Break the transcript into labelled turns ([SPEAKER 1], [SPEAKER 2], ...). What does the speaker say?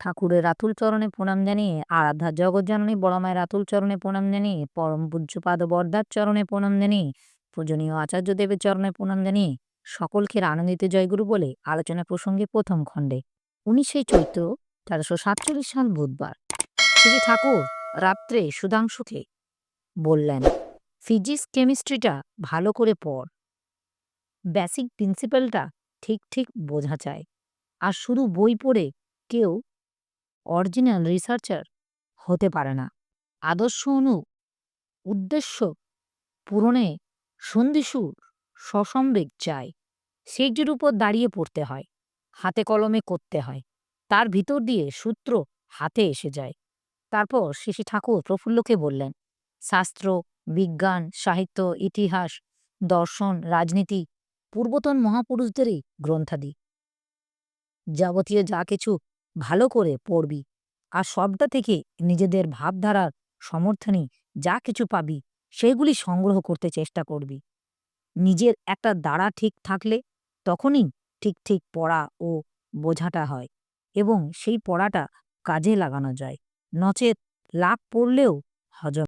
[SPEAKER 1] ঠাকুরের রাতুল চরণে প্রণাম জানিয়ে, আরাধ্যা জগজ্জননী বড়মায়ের রাতুল চরণে প্রণাম জানিয়ে, পরম পূজ্যপাদ বরদার চরণে প্রণাম জানিয়ে, পূজনীয় আচার্যদেবের চরণে প্রণাম জানিয়ে, সকলকে আনন্দিত জয়গুরু বলে আলোচনা প্রসঙ্গে প্রথম খণ্ডে। উনিশে চৈত্র তেরোশো সাতচল্লিশ সাল বুধবার। শ্রী ঠাকুর রাত্রে সুধাংশুকে বললেন, ফিজিক্স কেমিস্ট্রিটা ভালো করে পড়। বেসিক প্রিন্সিপালটা ঠিক ঠিক বোঝা চায় আর শুধু বই পড়ে কেউ অরিজিনাল রিসার্চার হতে পারে না। আদর্শ অনু, উদ্দেশ্য পূরণে সন্ধিসুর সসম্বেগ চায় সেটির উপর দাঁড়িয়ে পড়তে হয়, হাতে কলমে করতে হয়। তার ভিতর দিয়ে সূত্র হাতে এসে যায়। তারপর শিশি ঠাকুর প্রফুল্লকে বললেন, শাস্ত্র, বিজ্ঞান, সাহিত্য, ইতিহাস, দর্শন, রাজনীতি, পূর্বতন মহাপুরুষদেরই গ্রন্থাদি। যাবতীয় যা কিছু ভালো করে পড়বি। আর সবটা থেকে নিজেদের ভাবধারার সমর্থনে যা কিছু পাবি, সেগুলি সংগ্রহ করতে চেষ্টা করবি। নিজের একটা দ্বারা ঠিক থাকলে তখনই ঠিক ঠিক পড়া ও বোঝাটা হয় এবং সেই পড়াটা কাজে লাগানো যায়। নচেত লাভ পড়লেও হজম